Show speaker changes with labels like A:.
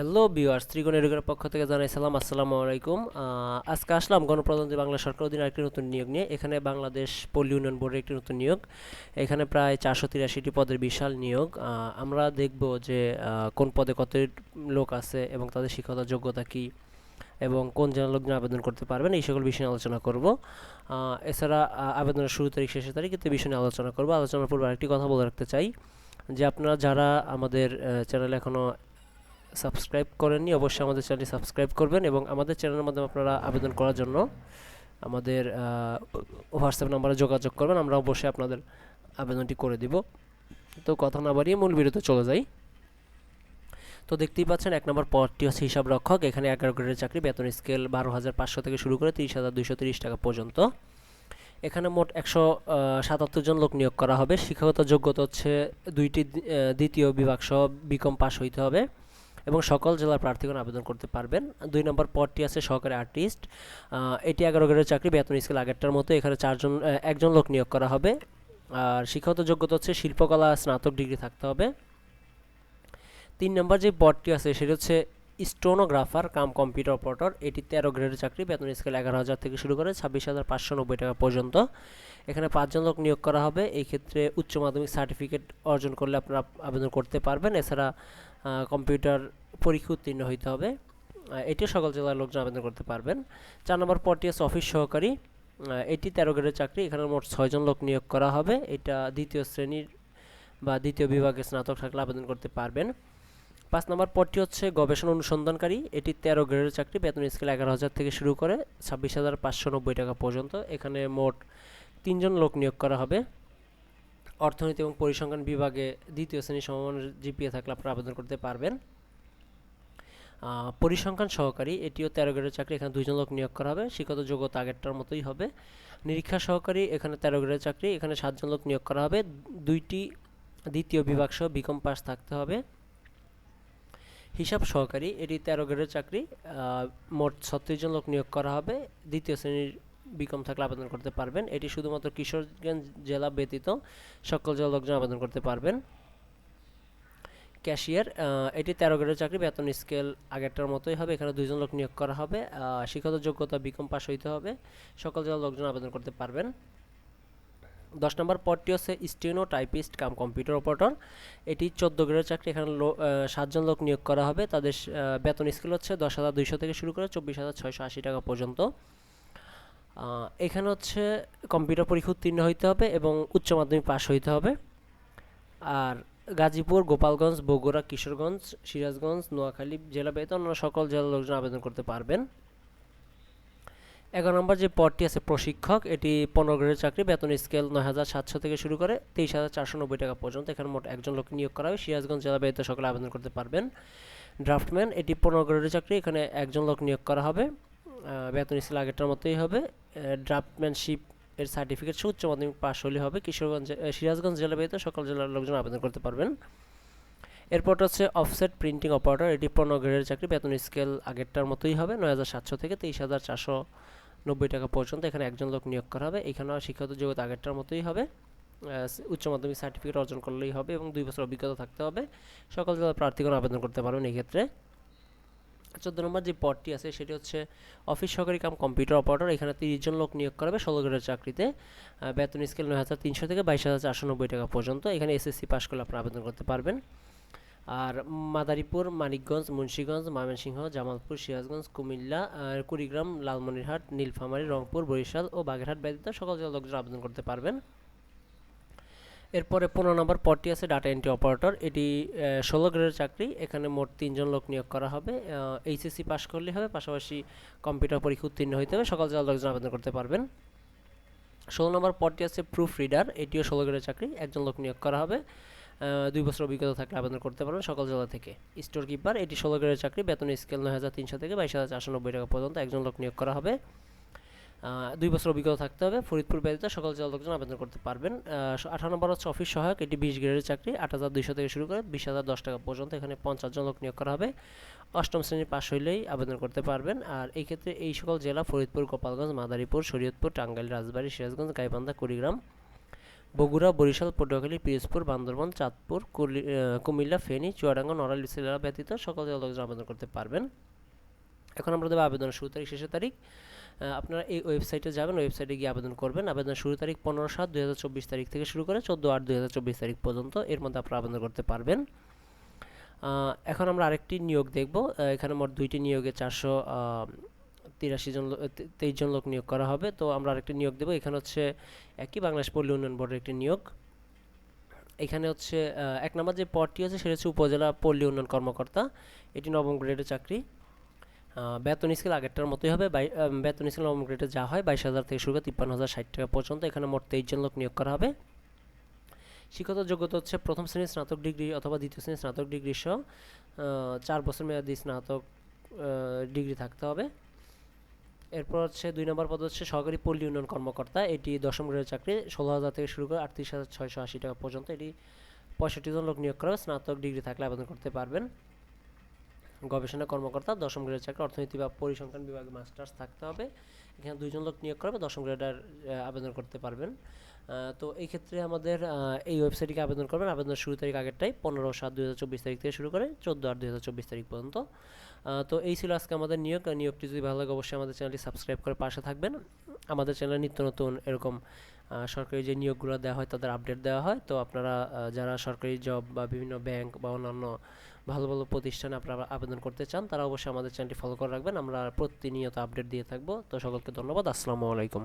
A: Hello বিওয়ার্স ত্রিগুণ এডুকের পক্ষ থেকে জানাই সালাম, আসসালামু আলাইকুম। আজকে আসলাম গণপ্রজাতন্ত্রী বাংলা সরকার অধীনে একটি নতুন নিয়োগ নিয়ে। এখানে বাংলাদেশ পল্লী উন্নয়ন বোর্ডের একটি নতুন নিয়োগ। এখানে প্রায় চারশো তিরাশিটি পদের বিশাল নিয়োগ। আমরা দেখব যে কোন পদে কত লোক আছে এবং তাদের শিক্ষাগত যোগ্যতা কী এবং কোন জেলার লোকজন আবেদন করতে পারবেন, এই সকল বিষয়ে আলোচনা করব। এছাড়া আবেদনের শুরু তারিখ, শেষের তারিখ ইত্যাদি বিষয় নিয়ে আলোচনা করব। আলোচনার পূর্বে আরেকটি কথা বলে রাখতে চাই যে, আপনারা যারা আমাদের চ্যানেলে এখনও সাবস্ক্রাইব করেননি, অবশ্যই আমাদের চ্যানেলটি সাবস্ক্রাইব করবেন এবং আমাদের চ্যানেলের মাধ্যমে আপনারা আবেদন করার জন্য আমাদের হোয়াটসঅ্যাপ নাম্বারে যোগাযোগ করবেন, আমরা অবশ্যই আপনাদের আবেদনটি করে দিব। তো কথা না বাড়িয়ে মূল ভিডিওতে চলে যাই। তো দেখতেই পাচ্ছেন, এক নম্বর পদটি হচ্ছে হিসাব রক্ষক, এখানে এগারো গ্রেডের চাকরি, বেতন স্কেল বারো হাজার পাঁচশো থেকে শুরু করে তিরিশ হাজার দুইশো তিরিশ টাকা পর্যন্ত। এখানে মোট একশো সাতাত্তর জন লোক নিয়োগ করা হবে। শিক্ষাগত যোগ্যতা হচ্ছে দুইটি দ্বিতীয় বিভাগ সহ বিকম পাস হইতে হবে। এবং সকল জেলার প্রার্থীগণ আবেদন করতে পারবেন। দুই নম্বর পদটি আছে সহকারী আর্টিস্ট। এটি এগারো গ্রেডের চাকরি, বেতন স্কেল আগেরটার মতো। এখানে চারজন একজন লোক নিয়োগ করা হবে। আর শিক্ষাগত যোগ্যতা হচ্ছে শিল্পকলা, স্নাতক ডিগ্রি থাকতে হবে। তিন নম্বর যে পদটি আছে, সেটি হচ্ছে স্টোনোগ্রাফার, কাম কম্পিউটার অপারেটর, এটি তেরো গ্রেডের চাকরি, বেতন স্কেল এগারো হাজার থেকে শুরু করে ছাব্বিশ হাজার পাঁচশো নব্বই টাকা পর্যন্ত। এখানে পাঁচজন লোক নিয়োগ করা হবে। এই ক্ষেত্রে উচ্চ মাধ্যমিক সার্টিফিকেট অর্জন করলে আপনারা আবেদন করতে পারবেন। এছাড়া কম্পিউটার পরীক্ষা উত্তীর্ণ হইতে হবে। এটিও সকল জেলার লোকজন আবেদন করতে পারবেন। চার নম্বর আছে অফিস সহকারী। এটি তেরো গ্রেডের চাকরি, এখানে মোট ছয়জন লোক নিয়োগ করা হবে। এটা দ্বিতীয় শ্রেণির বা দ্বিতীয় বিভাগে স্নাতক থাকলে আবেদন করতে পারবেন। পাঁচ নম্বর পদটি হচ্ছে গবেষণা অনুসন্ধানকারী। এটি তেরো গ্রেডের চাকরি, বেতন স্কেল এগারো হাজার থেকে শুরু করে ছাব্বিশ হাজার পাঁচশো নব্বই টাকা পর্যন্ত। এখানে মোট তিনজন লোক নিয়োগ করা হবে। অর্থনীতি এবং পরিসংখ্যান বিভাগে দ্বিতীয় শ্রেণি সমমানের জিপিএ থাকলে আপনারা আবেদন করতে পারবেন। পরিসংখ্যান সহকারী, এটিও তেরো গ্রেডের চাকরি, এখানে দুজন লোক নিয়োগ করা হবে। শিক্ষত যোগ্যতা আগেরটার মতোই হবে। নিরীক্ষা সহকারী, এখানে তেরো গ্রেডের চাকরি, এখানে সাতজন লোক নিয়োগ করা হবে। দুইটি দ্বিতীয় বিভাগ সহ বিকম পাস থাকতে হবে। হিসাব সহকারী, এটি তেরো গ্রেডের চাকরি মোট ছত্রিশ জন লোক নিয়োগ করা হবে। দ্বিতীয় শ্রেণির বিকম থাকলে আবেদন করতে পারবেন। এটি শুধুমাত্র কিশোরগঞ্জ জেলা ব্যতীত সকল জেলার লোকজন আবেদন করতে পারবেন। ক্যাশিয়ার এটি তেরো গ্রেডের চাকরি, বেতন স্কেল আগেরটার মতোই হবে। এখানে দুইজন লোক নিয়োগ করা হবে। শিক্ষাগত যোগ্যতা বিকম পাস হইতে হবে। সকল জেলার লোকজন আবেদন করতে পারবেন। দশ নম্বর পদটি হচ্ছে steno typist cum computer operator. এটি চোদ্দ গ্রেডের চাকরি, এখানে সাতজন লোক নিয়োগ করা হবে। তাদের বেতন স্কেল হচ্ছে দশ হাজার দুইশো থেকে শুরু করে চব্বিশ হাজার ছয়শো আশি টাকা পর্যন্ত। এখানে হচ্ছে কম্পিউটার পরীক্ষা উত্তীর্ণ হইতে হবে এবং উচ্চ মাধ্যমিক পাস হইতে হবে। আর গাজীপুর, গোপালগঞ্জ, বগুড়া, কিশোরগঞ্জ, সিরাজগঞ্জ, নোয়াখালী জেলা ব্যতীত অন্য সকল জেলার লোকজন আবেদন করতে পারবেন। এগারো নম্বর যে পদটি আছে প্রশিক্ষক, এটি পনেরো গ্রেডের চাকরি, বেতন স্কেল নয় হাজার সাতশো থেকে শুরু করে তেইশ হাজার চারশো নব্বই টাকা পর্যন্ত। এখানে মোট একজন লোক নিয়োগ করা হবে। সিরাজগঞ্জ জেলা ব্যতীত সকলে আবেদন করতে পারবেন। ড্রাফটম্যান, এটি পনেরো গ্রেডের চাকরি, এখানে একজন লোক নিয়োগ করা হবে। বেতন স্কেল আগেরটার মতোই হবে। ড্রাফটম্যানশিপ এর সার্টিফিকেট উচ্চ মাধ্যমিক পাশ হলে হবে। কিশোরগঞ্জ সিরাজগঞ্জ জেলা ব্যতীত সকল জেলার লোকজন আবেদন করতে পারবেন। এরপর হচ্ছে অফসেট প্রিন্টিং অপারেটর। এটি পনেরো গ্রেডের চাকরি, বেতন স্কেল আগেরটার মতোই হবে। নয় হাজার সাতশো থেকে তেইশ হাজার চারশো নব্বই টাকা পর্যন্ত এখানে একজন লোক নিয়োগ করা হবে। এখানেও শিক্ষাগত যোগ্যতা আগেরটার মতোই হবে। উচ্চ মাধ্যমিক সার্টিফিকেট অর্জন করলেই হবে এবং দুই বছর অভিজ্ঞতা থাকতে হবে। সকল জেলার প্রার্থীগণ আবেদন করতে পারবেন এই ক্ষেত্রে চোদ্দ নম্বর যে পদটি আছে, সেটি হচ্ছে অফিস সহকারী কাম কম্পিউটার অপারেটর। এখানে তিরিশ জন লোক নিয়োগ করা হবে ষোলো গ্রেডের চাকরিতে। বেতন স্কেল নয় হাজার তিনশো থেকে বাইশ হাজার চারশো নব্বই টাকা পর্যন্ত। এখানে এসএসসি পাস করলে আপনারা আবেদন করতে পারবেন। আর মাদারীপুর, মানিকগঞ্জ, মুন্সীগঞ্জ, ময়মনসিংহ, জামালপুর, সিরাজগঞ্জ, কুমিল্লা কুড়িগ্রাম, লালমনিরহাট, নীলফামারী, রংপুর, বরিশাল ও বাগেরহাট ব্যতীত সকল জেলার লোকজন আবেদন করতে পারবেন। এরপরে পনেরো নম্বর পদটি আছে ডাটা এন্ট্রি অপারেটর এটি ষোলো গ্রেডের চাকরি। এখানে মোট তিনজন লোক নিয়োগ করা হবে। এইচএসসি পাস করলে হবে। পাশাপাশি কম্পিউটার পরীক্ষা উত্তীর্ণ হইতে হবে। সকল জেলার লোকজন আবেদন করতে পারবেন। ষোলো নম্বর পদটি আছে প্রুফ রিডার এটিও ষোলো গ্রেডের চাকরি। একজন লোক নিয়োগ করা হবে। দুই বছর অভিজ্ঞতা থাকলে আবেদন করতে পারবেন সকল জেলা থেকে। স্টোর কিপার, এটি ষোলো গ্রেডের চাকরি, বেতন স্কেল নয় হাজার তিনশো থেকে বাইশ হাজার চারশো নব্বই টাকা পর্যন্ত, একজন লোক নিয়োগ করা হবে। দুই বছর অভিজ্ঞতা থাকতে হবে, ফরিদপুর ব্যতীত সকল জেলা লোকজন আবেদন করতে পারবেন। আঠারো নম্বর হচ্ছে অফিস সহায়ক, এটি বিশ গ্রেডের চাকরি, আট হাজার দুইশো থেকে শুরু করে বিশ হাজার দশ টাকা পর্যন্ত, এখানে পঞ্চাশ জন লোক নিয়োগ করা হবে। অষ্টম শ্রেণির পাশ হইলেই আবেদন করতে পারবেন। আর এই ক্ষেত্রে এই সকল জেলা, ফরিদপুর, গোপালগঞ্জ, মাদারীপুর, শরীয়তপুর, টাঙ্গাইল, রাজবাড়ী, সিরাজগঞ্জ, গাইবান্ধা, কুড়িগ্রাম। বগুড়া, বরিশাল, পটুয়াখালী, পিরোজপুর, বান্দরবান, চাঁদপুর কুমিল্লা, ফেনী, চুয়াডাঙ্গা, নড়াইল জেলা ব্যতীত সকল জেলা আবেদন করতে পারবেন। এখন আমরা দেবো আবেদনের শুরু তারিখ, শেষের তারিখ। আপনারা এই ওয়েবসাইটে যাবেন, ওয়েবসাইটে গিয়ে আবেদন করবেন। আবেদনের শুরু তারিখ পনেরো সাত দুই তারিখ থেকে শুরু করে চোদ্দ আট দুই তারিখ পর্যন্ত এর মধ্যে আপনারা আবেদন করতে পারবেন। এখন আমরা আরেকটি নিয়োগ দেখব। এখানে মোট দুইটি নিয়োগে চারশো তিরাশি জন তেইশ জন লোক নিয়োগ করা হবে। তো আমরা আরেকটি নিয়োগ দেবো। এখানে হচ্ছে একই বাংলাদেশ পল্লী উন্নয়ন বোর্ডের একটি নিয়োগ। এখানে হচ্ছে এক নম্বর যে পদটি আছে, সেটা হচ্ছে উপজেলা পল্লী উন্নয়ন কর্মকর্তা। এটি নবম গ্রেডের চাকরি। বেতন স্কেল আগেরটার মতোই হবে। বেতন স্কেল নবম গ্রেডে যা হয়, বাইশ হাজার থেকে শুরু করে তিপ্পান্ন হাজার ষাট টাকা পর্যন্ত। এখানে মোট তেইশ জন লোক নিয়োগ করা হবে। শিক্ষত যোগ্যতা হচ্ছে প্রথম শ্রেণির স্নাতক ডিগ্রি অথবা দ্বিতীয় শ্রেণির স্নাতক ডিগ্রি সহ চার বছর মেয়াদী স্নাতক ডিগ্রি থাকতে হবে। এরপর হচ্ছে দুই নম্বর পদ হচ্ছে সহকারী পল্লী উন্নয়ন কর্মকর্তা। এটি দশম গ্রেডের চাকরি, ষোলো হাজার থেকে শুরু করে আটত্রিশ হাজার ছয়শো আশি টাকা পর্যন্ত। এটি পঁয়ষট্টি জন লোক নিয়োগ করা স্নাতক ডিগ্রি থাকলে আবেদন করতে পারবেন। গবেষণা কর্মকর্তা, দশম গ্রেডের চাকরি, অর্থনীতি বা পরিসংখ্যান বিভাগে মাস্টার্স থাকতে হবে। এখানে দুইজন লোক নিয়োগ করবে, দশম গ্রেডার আবেদন করতে পারবেন। তো এই ক্ষেত্রে আমাদের এই ওয়েবসাইটে আবেদন করবেন। আবেদনের শুরু তারিখ আগেরটাই, পনেরো সাত দুই হাজার চব্বিশ তারিখ থেকে শুরু করে চোদ্দ আট দুই হাজার চব্বিশ তারিখ পর্যন্ত। তো এই ছিল আজকে আমাদের নিয়োগ। নিয়োগটি যদি ভালো লাগে, অবশ্যই আমাদের চ্যানেলটি সাবস্ক্রাইব করে পাশে থাকবেন। আমাদের চ্যানেলে নিত্য নতুন এরকম সরকারি যে নিয়োগগুলো দেওয়া হয়, তাদের আপডেট দেওয়া হয়। তো আপনারা যারা সরকারি জব বা বিভিন্ন ব্যাংক বা অন্যান্য ভালো ভালো প্রতিষ্ঠানে আপনারা আবেদন করতে চান, তারা অবশ্যই আমাদের চ্যানেলটি ফলো করে রাখবেন। আমরা প্রতিনিয়ত আপডেট দিয়ে থাকব। তো সকলকে ধন্যবাদ। আসসালামু আলাইকুম।